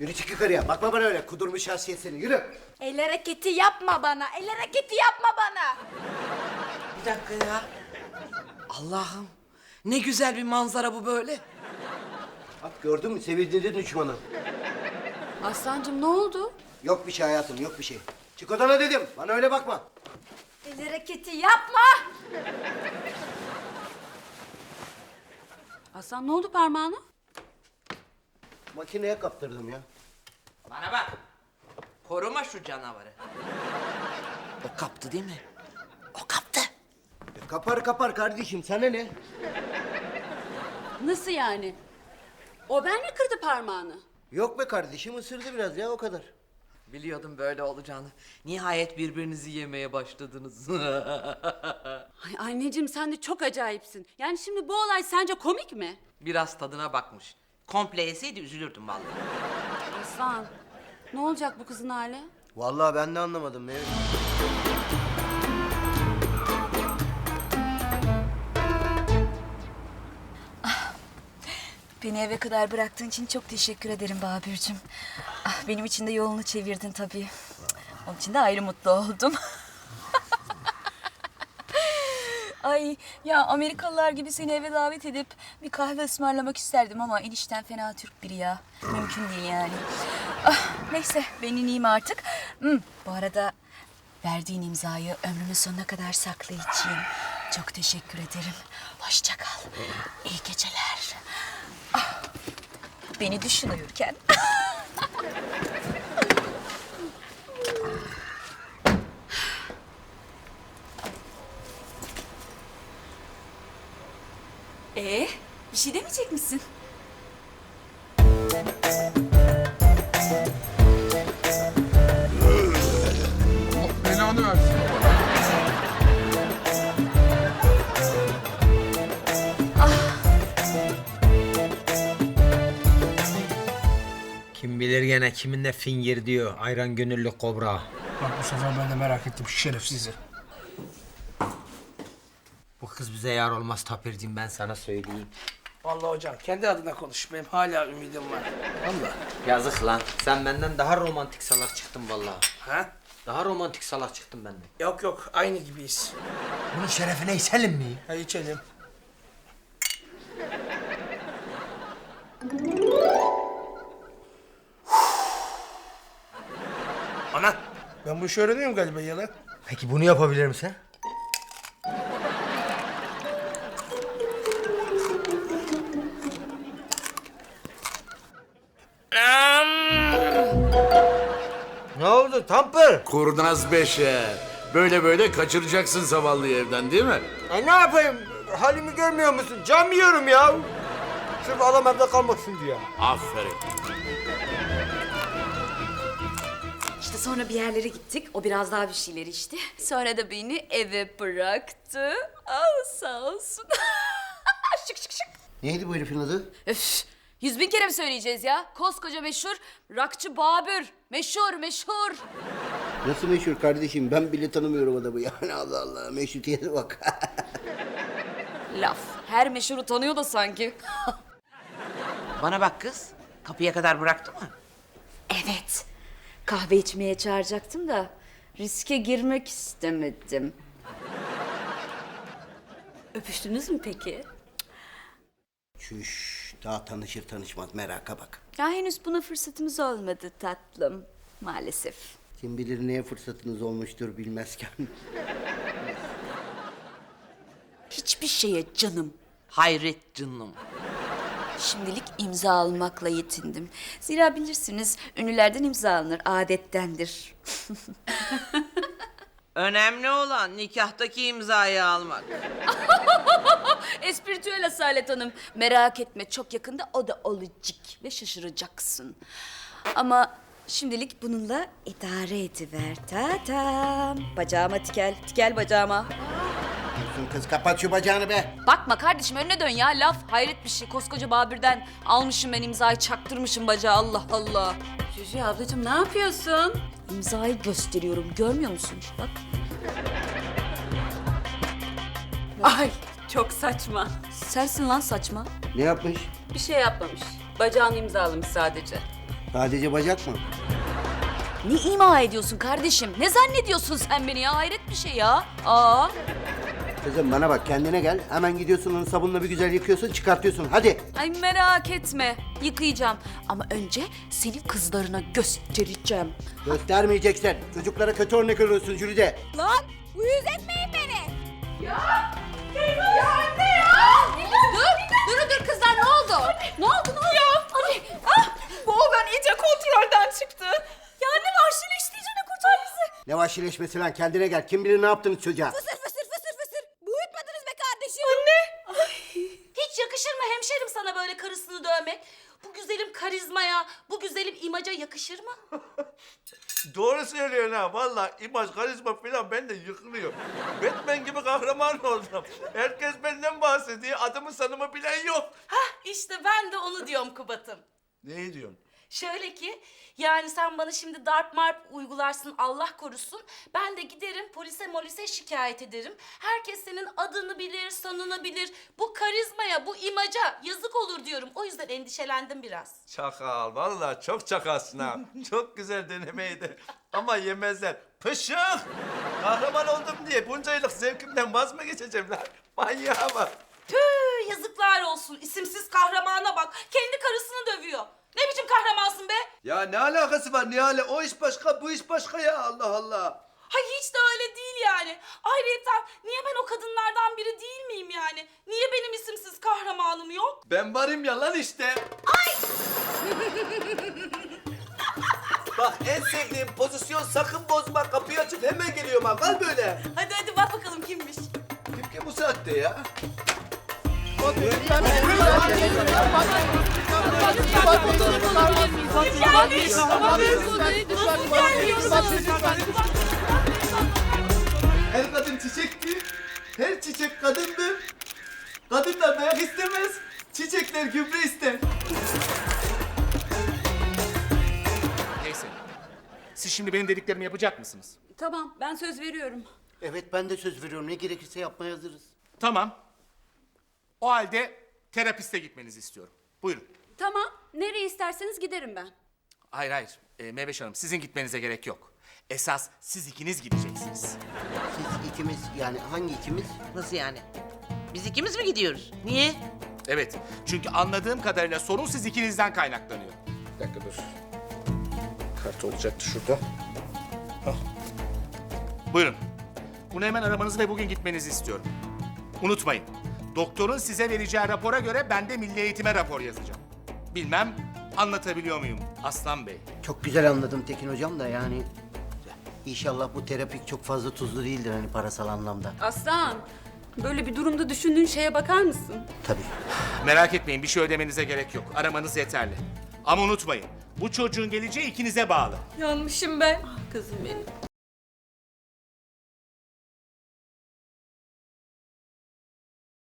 Yürü çık yukarıya. Bakma bana öyle. Kudurmuş şahsiyet seni. Yürü. El hareketi yapma bana. El hareketi yapma bana. Bir dakika ya. Allah'ım. Ne güzel bir manzara bu böyle. Bak gördün mü? Sevildiğinde düşmanı. Aslancığım ne oldu? Yok bir şey hayatım. Yok bir şey. Çık odana dedim. Bana öyle bakma. El hareketi yapma. Aslan ne oldu parmağına? Makineye kaptırdım ya. Bana bak. Koruma şu canavarı. O kaptı değil mi? O kaptı. E, kapar kapar kardeşim. Sana ne? Nasıl yani? O ben mi kırdı parmağını? Yok be kardeşim. ısırdı biraz ya o kadar. Biliyordum böyle olacağını. Nihayet birbirinizi yemeye başladınız. Ay anneciğim sen de çok acayipsin. Yani şimdi bu olay sence komik mi? Biraz tadına bakmış. Komple yeseydi üzülürdüm vallahi. Aslan ne olacak bu kızın hali? Vallahi ben de anlamadım. Ne? Beni eve kadar bıraktığın için çok teşekkür ederim Babürcüm. Ah, benim için de yolunu çevirdin tabii. Onun için de ayrı mutlu oldum. Ay ya Amerikalılar gibi seni eve davet edip bir kahve ısmarlamak isterdim ama enişten fena Türk biri ya. Mümkün değil yani. Ah, neyse ben ineyim artık. Hmm, bu arada verdiğin imzayı ömrümün sonuna kadar saklayacağım. Çok teşekkür ederim. Hoşça kal. İyi geceler. Ah, beni düşün Ee, bir şey demeyecek misin? Belanı versin. Kim bilir gene kiminle fingir diyor. Ayran gönüllü kobra. Bak bu sefer ben de merak ettim şerefsizi. Bu kız bize yar olmaz Tapirciğim ben sana söyleyeyim. Vallahi hocam kendi adına konuş. Benim hala ümidim var. Vallahi. Yazık lan. Sen benden daha romantik salak çıktın vallahi. Ha? Daha romantik salak çıktın benden. Yok yok aynı gibiyiz. Bunun şerefine içelim mi? Ha içelim. Ana ben bu işi öğreniyorum galiba ya lan. Peki bunu yapabilir misin? Ne oldu Tampır? Kurnaz beşe. Böyle böyle kaçıracaksın zavallıyı evden değil mi? E ne yapayım? Halimi görmüyor musun? Cam yiyorum ya. Sırf adam evde kalmasın diye. Aferin. İşte sonra bir yerlere gittik. O biraz daha bir şeyler içti. Sonra da beni eve bıraktı. Ah sağ olsun. şık şık şık. Neydi bu herifin adı? Öf! Yüz bin kere mi söyleyeceğiz ya? Koskoca meşhur Rakçı Babür. Meşhur, meşhur. Nasıl meşhur kardeşim? Ben bile tanımıyorum adamı. Yani Allah Allah. Meşrutiyete bak. Laf. Her meşhuru tanıyor da sanki. Bana bak kız. Kapıya kadar bıraktı mı? Evet. Kahve içmeye çağıracaktım da riske girmek istemedim. Öpüştünüz mü peki? Çüş. Daha tanışır tanışmaz meraka bak. Ya henüz buna fırsatımız olmadı tatlım. Maalesef. Kim bilir neye fırsatınız olmuştur bilmezken. Hiçbir şeye canım. Hayret canım. Şimdilik imza almakla yetindim. Zira bilirsiniz ünlülerden imza alınır, adettendir. Önemli olan nikahtaki imzayı almak. Espritüel Asalet Hanım. Merak etme çok yakında o da olacak ve şaşıracaksın. Ama şimdilik bununla idare ediver tatam. Bacağıma tikel, tikel bacağıma. Dursun kız kapat şu bacağını be. Bakma kardeşim önüne dön ya laf. Hayret bir şey. Koskoca Babür'den almışım ben imzayı çaktırmışım bacağı Allah Allah. Cüce ablacığım ne yapıyorsun? İmzayı gösteriyorum görmüyor musun? Bak Ay çok saçma. sensin lan saçma. Ne yapmış? Bir şey yapmamış. Bacağını imzalamış sadece. Sadece bacak mı? Ne ima ediyorsun kardeşim? Ne zannediyorsun sen beni ya? Hayret bir şey ya. Aa. Kızım bana bak kendine gel. Hemen gidiyorsun onu sabunla bir güzel yıkıyorsun çıkartıyorsun. Hadi. Ay merak etme. Yıkayacağım. Ama önce senin kızlarına göstereceğim. Göstermeyeceksin. Çocuklara kötü örnek oluyorsun Jülide. Lan uyuz etmeyin beni. Ya. Ya anne ya. Dur. Dur dur kızlar ne oldu? Ne oldu ne oldu? Ya. Anne. Ah. Bu oğlan iyice kontrolden çıktı. Ya anne vahşileşti iyicene kurtar bizi. Ne vahşileşmesi lan kendine gel. Kim bilir ne yaptınız çocuğa. Fısır fısır fısır fısır. Büyütmediniz be kardeşim. Anne. Hiç yakışır mı hemşerim sana böyle karısını dövmek? Bu güzelim karizmaya, bu güzelim imaca yakışır mı? Doğru söylüyorsun ha. Vallahi imaj, karizma falan bende yıkılıyor. Batman gibi kahraman oldum. Herkes benden bahsediyor. Adımı sanımı bilen yok. Hah işte ben de onu diyorum Kubat'ım. Ne diyorsun? Şöyle ki yani sen bana şimdi darp marp uygularsın Allah korusun. Ben de giderim polise molise şikayet ederim. Herkes senin adını bilir, sonunu bilir. Bu karizmaya, bu imaca yazık olur diyorum. O yüzden endişelendim biraz. Çakal. Vallahi çok çakalsın ha. çok güzel denemeydi. Ama yemezler. Pışık! Kahraman oldum diye bunca yıllık zevkimden vaz mı geçeceğim lan? Manyağa bak. Tüh yazıklar olsun. İsimsiz kahramana bak. Kendi karısını dövüyor. Ne biçim kahramansın be? Ya ne alakası var Nihale? O iş başka, bu iş başka ya. Allah Allah. Hay hiç de öyle değil yani. Ayrıca niye ben o kadınlardan biri değil miyim yani? Niye benim isimsiz kahramanım yok? Ben varım ya lan işte. Ay! Bak en sevdiğim pozisyon sakın bozma. Kapıyı açıp hemen geliyorum ha. Kal böyle. Hadi hadi bak bakalım kimmiş. Kim ki bu saatte ya? Her kadın çiçekti. Her çiçek kadındır. Kadınlar dayak istemez. Çiçekler gübre ister. Neyse. Siz şimdi benim dediklerimi yapacak mısınız? Tamam ben söz veriyorum. Evet ben de söz veriyorum. Ne gerekirse yapmaya hazırız. Tamam. O halde terapiste gitmenizi istiyorum. Buyurun. Tamam nereye isterseniz giderim ben. Hayır hayır. Ee, Meyveş Hanım sizin gitmenize gerek yok. Esas siz ikiniz gideceksiniz. Siz ikimiz yani hangi ikimiz? Nasıl yani? Biz ikimiz mi gidiyoruz? Niye? Evet. Çünkü anladığım kadarıyla sorun siz ikinizden kaynaklanıyor. Bir dakika dur. Kart olacaktı şurada. Buyurun. Bunu hemen aramanızı ve bugün gitmenizi istiyorum. Unutmayın. Doktorun size vereceği rapora göre ben de milli eğitime rapor yazacağım. Bilmem anlatabiliyor muyum Aslan Bey? Çok güzel anladım Tekin hocam da yani İnşallah bu terapi çok fazla tuzlu değildir hani parasal anlamda. Aslan böyle bir durumda düşündüğün şeye bakar mısın? Tabii. Merak etmeyin bir şey ödemenize gerek yok. Aramanız yeterli. Ama unutmayın bu çocuğun geleceği ikinize bağlı. Yanmışım ben. Kızım benim.